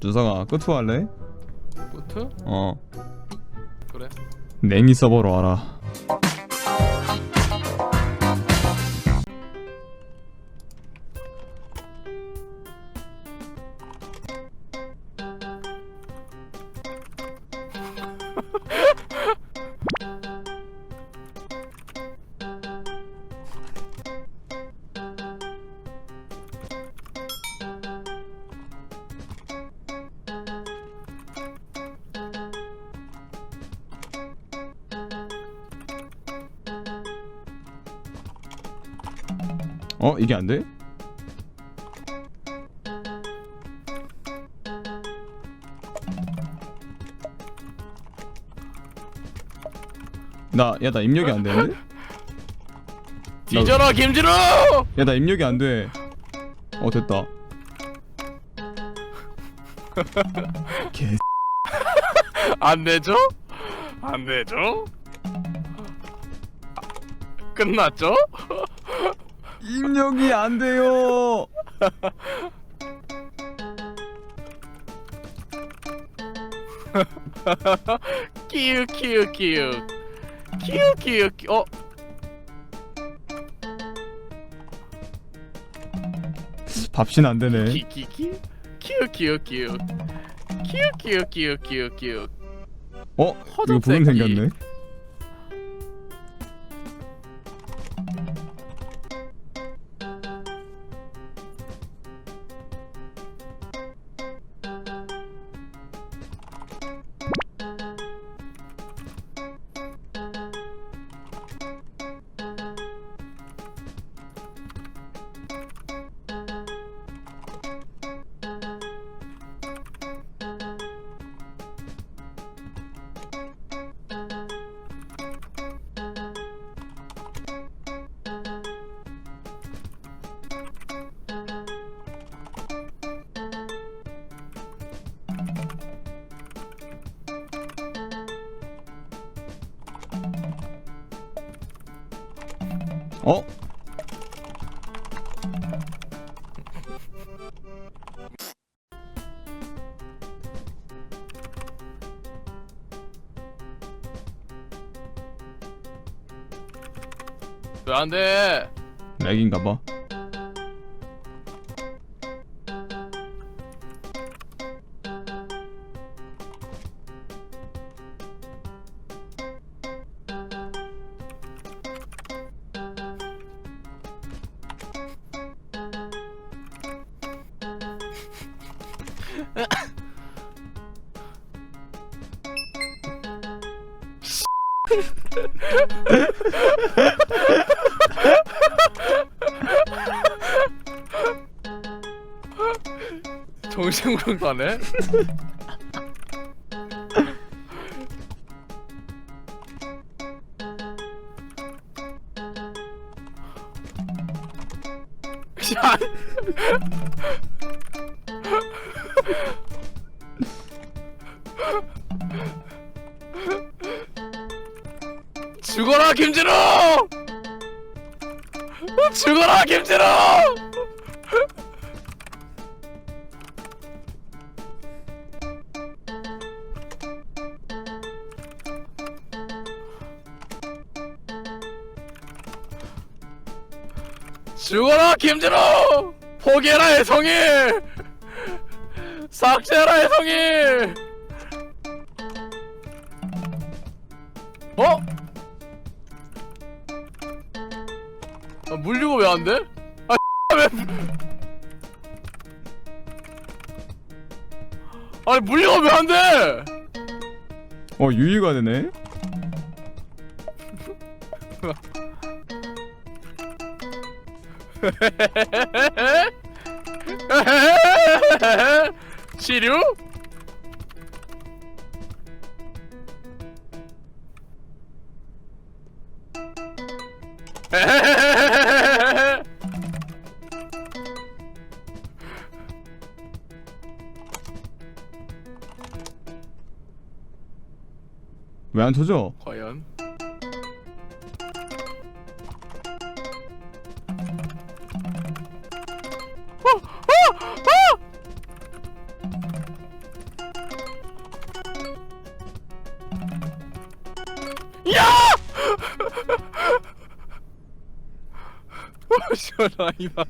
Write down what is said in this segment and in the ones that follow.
주성아 끝투 할래? 부트? 어 그래. 냉이 서버로 와라 어 이게 안 돼? 나 야 나 입력이 안 되는데? 뒤져라 김진우! 야나 입력이 안 돼. 어 됐다. 개 안 내줘? 안? 아, 끝났죠? 입력이 안 돼요. 키읔 키읔 키읔 키읔 키읔 키- 어? 밥신 안 되네. 키키키 키읔 키읔 키읔 키읔 키읔 키읔 키읔 키읔 어 이거 부분 새끼. 생겼네. 어? 왜 안 돼 렉인가 봐. 정신군 가네? 야 죽어라 김진호! 죽어라 김진호! 죽어라 김진호! 포기해라 해성이! 삭제해라 해성이! 어? 아, 물리고 왜 안 돼? 아 왜? 아니 물리고 왜 안 돼? 어 유의가 되네. 치료? 왜 안 터져? 과연 씨발 아니다.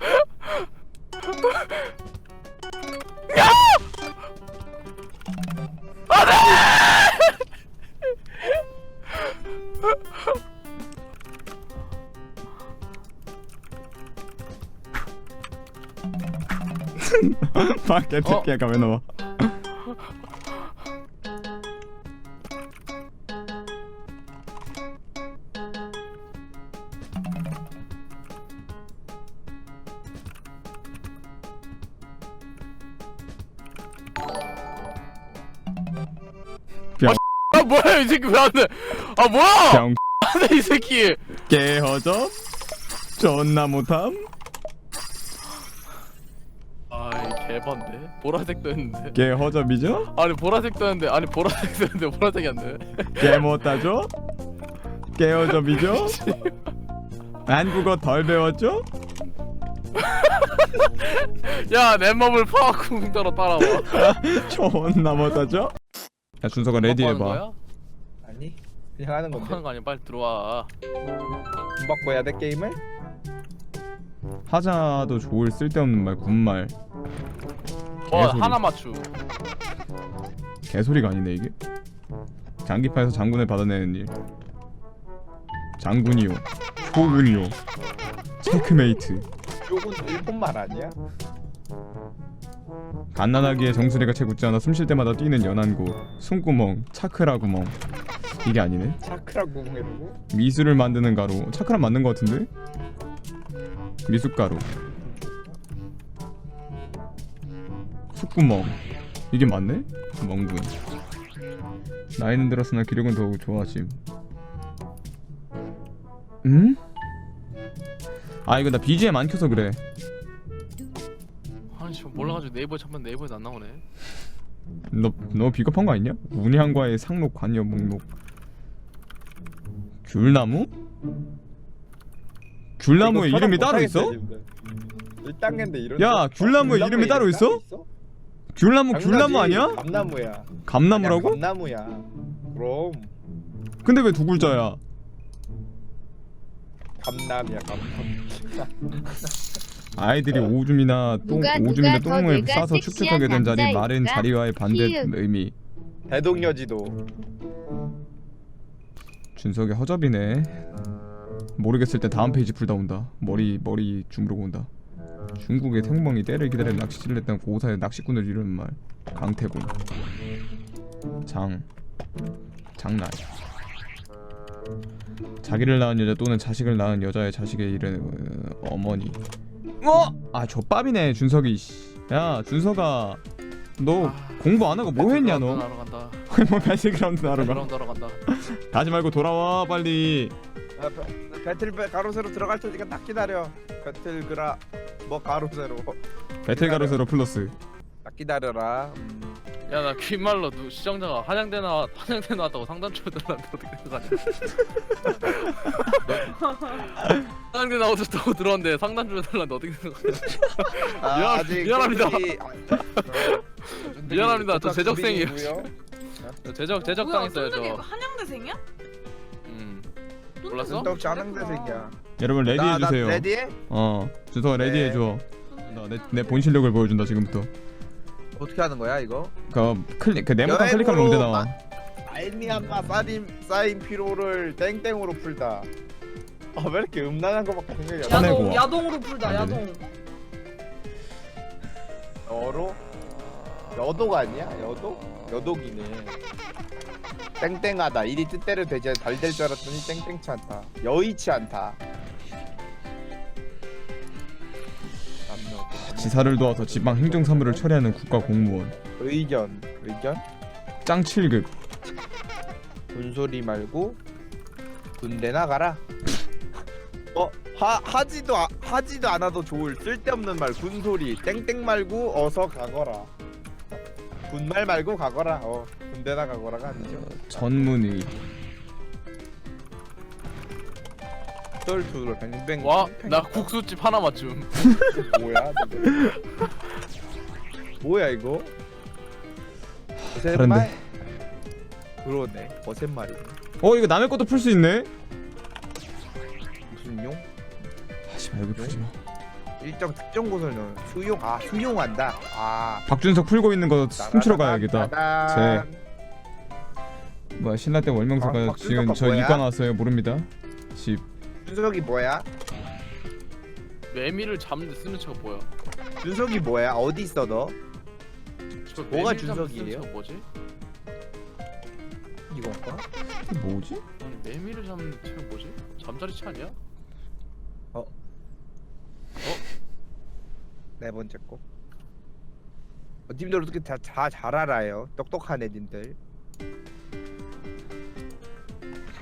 밖에 어? 새끼야 이 새끼 왜 안 돼? 아 뭐야? 병 안 돼 이 새끼. 깨허접 존나 못함 아이 개반데. 보라색도 했는데. 깨허접이죠 아니 보라색도 했는데 아니 보라색도 했는데 보라색이 안 돼. 깨못하죠 깨허접이죠 한국어 덜 배웠죠 야내 몸을 파악궁따로 따라와. 존나 못하죠 야 준서가 레디 뭐 해봐? 아니 그냥 하는 뭐 건데 하는 거 아니야? 빨리 들어와. 돈 받고 해야 돼 게임을? 하자도 좋을 쓸데없는 말 군말 뭐 개소리. 하나 맞추. 개소리가 아니네 이게 장기파에서 장군을 받아내는 일 장군이요 초군이요 체크메이트 요건 일본말 아니야? 갓난아기의 정수리가 채 굳지 않아 숨 쉴 때마다 뛰는 곳 숨구멍 차크라 구멍 이게 아니네. 차크라 구멍이라고? 미술을 만드는 가루. 차크라 맞는 것 같은데? 미숫가루. 숯구멍. 이게 맞네? 멍군. 나이는 들었으나 기력은 더욱 좋아짐. 음? 아 이거 나 BGM 안 켜서 그래. 아니 지금 몰라가지고 네이버에 찾면 네이버에 안 나오네. 너, 너 비겁한 거 아니냐? 운양과의 상록 관여 목록 귤나무? 귤나무에 이름이 따로 있어? 지금. 1단계인데 이런 야, 어, 귤나무에 이름이 따로 있어? 귤나무 귤나무. 아니야? 감나무야 감나무라고? 아니야, 감나무야 그럼 근데 왜 두 글자야? 감남이야 감남 아이들이 오줌이나 똥 누가 오줌이나 누가 더 똥을 내가 싸서 축축하게 된 자리 마른 남자일까? 자리와의 반대 키읔. 의미 대동여지도 준석이 허접이네. 모르겠을 때 다음 페이지 풀다 온다. 머리 머리 주무르고 온다. 중국의 태몽이 때를 기다려 낚시질을 했던 고사의 낚시꾼을 이루는 말. 강태군 장. 장날 자기를 낳은 여자 또는 자식을 낳은 여자의 자식의 어, 어머니. 어? 아 좆밥이네 준석이 씨. 야 준석아. 너 아, 공부 안 하고 뭐 했냐 너? 뭐 배틀그라운드 하러 가? 배틀그라운드 하러 간다. 가지 말고 돌아와 빨리 아, 배- 배틀 배- 가로세로 들어갈 테니까 딱 기다려 배틀 그라 뭐 가로세로 배틀 가로세로 플러스 딱 기다려라 음. 야 나 귓말로 누 시청자가 한양대 나 한양대 나왔다고 상담 쳐들었는데 어떻게 생각하냐? 한양대 나오셨다고 들었는데 상담 쳐달라는데 어떻게 생각하냐? 아, 미안- 아직 미안합니다. 어, 미안합니다. 저. 드리고요. 제적 뭐야, 당했어요 쫀득이 저. 한양대생이야? 음. 몰랐어? 잘했구나. 짜능대생이야 여러분 나- 레디해 나 주세요. 레디해? 어 네. 레디해 줘. 나내내 실력을 보여준다 지금부터. 어떻게 하는 거야 이거? 그 클릭 그 네모칸 클릭하면 문제 나와. 알미안마 쌓인 쌓인 피로를 땡땡으로 풀다. 아왜 이렇게 음란한 거밖에 생각이 안 나? 야동 와. 야동으로 안 야동. 여로? 여독 아니야? 여독? 여독이네. 땡땡하다. 일이 뜻대로 되지 잘 될 줄 알았더니 땡땡치 않다. 여의치 않다. 지사를 도와서 지방 행정 사무를 처리하는 국가 공무원. 의견. 의견? 짱 7급. 군소리 말고 군대 나가라. 어 하, 하지도 아, 하지도 않아도 좋을 쓸데없는 말 군소리 땡땡 말고 어서 가거라. 군말 말고 가거라. 어 군대 나 가거라가 아니죠. 전문의. 똘투를 뱅뱅. 와. 나 국수집 하나 맞춤. 뭐야? 이거? 뭐야 이거? 다른데. 거짓말? 그러네. 거짓말이네. 어 이거 남의 것도 풀 수 있네. 무슨 용? 하지 말고 풀지 마. 일정 특정 곳을 수용 아 수용한다. 아 박준석 풀고 있는 거 훔치러 가야겠다 따단. 뭐야 신라 때 월명사가 아, 지금 저 뭐야? 이과 나왔어요 모릅니다 집 준석이 뭐야? 매미를 잡는 데 쓰는 차가 뭐야? 준석이 뭐야? 어디 있어 너? 저 뭐가 매미를 잡는 데 쓰는 준석이에요? 차가 뭐지? 이건가? 이게 뭐지? 아니 매미를 잡는 차가 뭐지? 잠자리 차 아니야? 네 번째 거. 어, 님들 어떻게 다 잘 알아요? 똑똑한 애님들.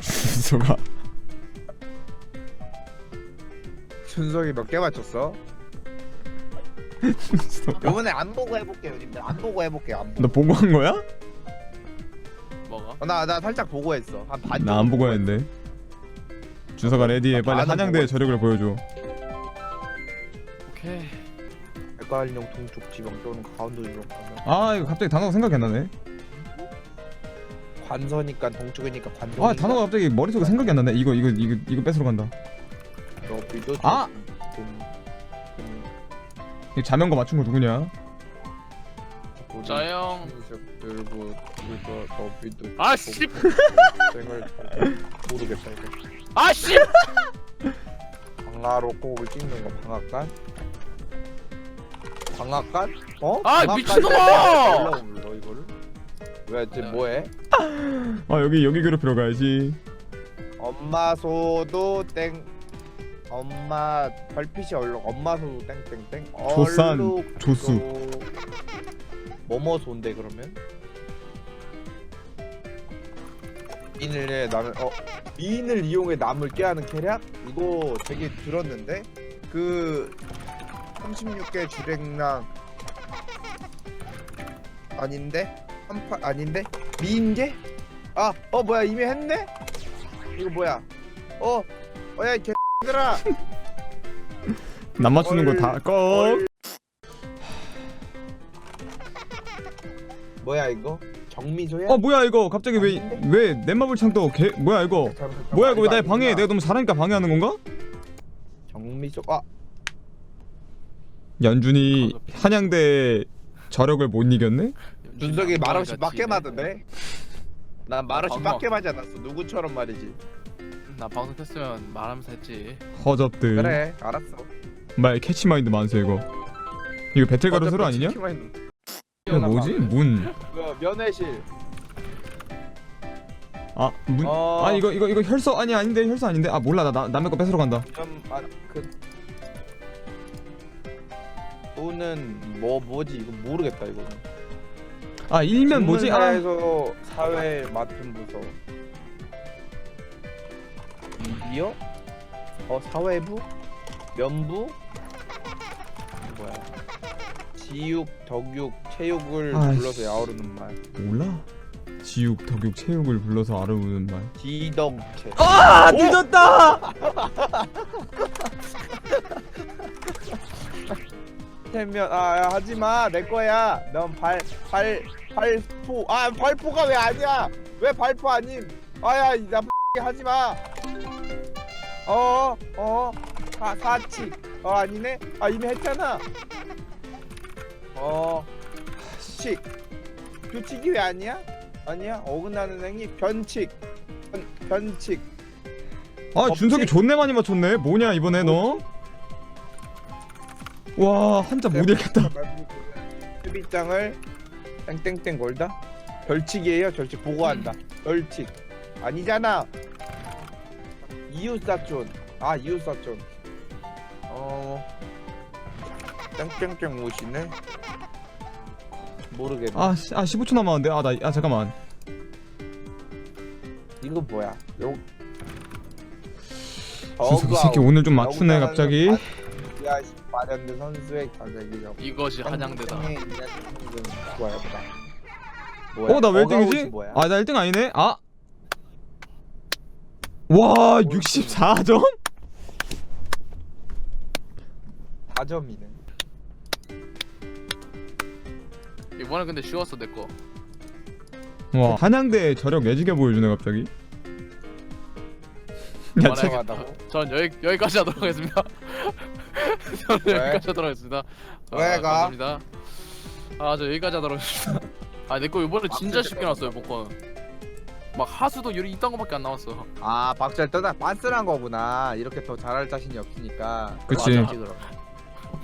준석아 준석이 몇 개 맞췄어? 준석아 요번에 안 보고 해볼게요, 님들. 안 보고 해볼게요. 안 보고. 너 보고 한 거야? 뭐가? 어, 나, 나 살짝 보고 했어. 한 반. 나안 보고 했는데 준석아 레디해 아, 빨리 나는 한양대의 저력을 보여줘 백과일령 동쪽 지방 또는 강원도 지방 가면 아 이거 갑자기 단어가 생각이 안 나네 관서니까 동쪽이니까 관동. 아 단어가 갑자기 머릿속에 생각이 안 나네 이거 이거 이거 이거 뺏으러 간다 너비도 아! 이 자명거 맞춘 거 누구냐? 짜영. 들고 이거 너비도. 아 씨. 생을 모르겠다 이거. 아 씨. 방아로 꼽을 찍는 거 방앗간? 방앗간? 어? 아, 방앗간 미친놈아! 몰라 몰라 이거를? 왜 지금 네. 뭐해? 아 여기 여기 괴롭히러 가야지 엄마 소도 땡 엄마 별빛이 얼룩 엄마 소도 땡땡땡 조산, 얼룩 조수. 소. 뭐뭐 소인데 그러면? 미인을 나는 어 미인을 이용해 남을 깨하는 계략? 이거 되게 들었는데 그 36개 주랭랑 아닌데? 한파 아닌데? 미인계? 아, 어 뭐야 이미 했네? 이거 뭐야? 어, 어야 이 개들아. 남 맞추는 거 얼- 다꺼 뭐야 이거? 정미소야? 어 뭐야 이거 갑자기 왜 왜 넷마블 창도 개 뭐야 이거 뭐야 이거 왜 날 방해해 내가 너무 잘하니까 방해하는 건가? 정미소 아 연준이 한양대 저력을 못 이겼네? 준석이 말없이 맞게 네. 맞던데? 난 말없이 방금 맞게 맞지 않았어 누구처럼 말이지 나 방송 켰으면 말하면서 했지. 허접들 그래 알았어 말 캐치마인드 만세 이거 이거 배틀가루 소리 아니냐? 이거 뭐지? 문. 그 면회실 아, 문. 어. 아, 이거 이거 이거 혈서 아니 아닌데 혈서 아닌데. 아, 몰라. 나, 나 남의 거 뺏으러 간다. 좀 아 그 또는 뭐 뭐지 이거 모르겠다 이거는 아, 일면 뭐지? 아, 에서 사회 맡은 부서 미디어? 어 사회부? 면부? 뭐야 지육, 덕육, 체육을 아이씨. 불러서 야오르는 말 몰라. 지육, 덕육, 체육을 불러서 알아보는 말. 지덕체 아, 늦었다. 태면 아 야, 하지마. 내 거야. 넌 발 발 발포. 아 발포가 왜 아니야? 왜 발포 아님? 아야 이 나쁜 하지마. 어어. 사 사치. 어 아니네? 아 이미 했잖아. 어칙 규칙이 왜 아니야? 아니야? 어긋나는 행위. 변칙. 변, 변칙. 아, 준석이? 존내 많이 맞췄네. 뭐냐 이번에 너? 와, 한자 못 읽겠다. 수비장을 땡땡땡 걸다? 벌칙이에요. 벌칙 보고한다. 벌칙 아니잖아. 이웃사촌. 아 이웃사촌. 어 땡땡땡 오시네. 모르겠네. 아, 씨, 아 15초 남았는데. 아, 나 아 잠깐만. 이거 뭐야? 요. 준석이 새끼 오늘 좀 맞추네 갑자기. 야, 마련된 선수의 자격이죠. 이것이 한양대다. 좋아요, 어, 나 왜 1등이지? 뭐야? 아, 나 1등 아니네. 아. 와, 64점? 4점이네. 이번에 근데 쉬웠어 내 거. 와, 한양대 저력 내지게 보여주네 갑자기. 야, 책? 전 여기 여기까지 하도록 하겠습니다. 저는 왜? 여기까지 하도록 하겠습니다. 아, 왜 가? 감사합니다. 아, 저 여기까지 하도록 하겠습니다. 아, 내 거 이번에 진짜 쉽게 나왔어요, 복권. 막 하수도 유리 이딴 거밖에 안 나왔어. 아 박잘 떠나 빤스란 거구나 이렇게 더 잘할 자신이 없으니까 그치. 맞아, 그럼.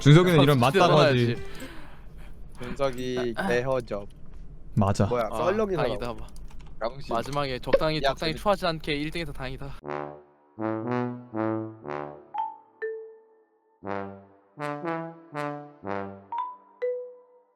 준석이는 이런 맞다고 하지 나야지. 준석이 대허접 맞아 뭐야 아, 썰렁이 다행이다. 병신 마지막에 적당히 야, 적당히 근데- 추하지 않게 1등해서 다행이다. Mm-hmm.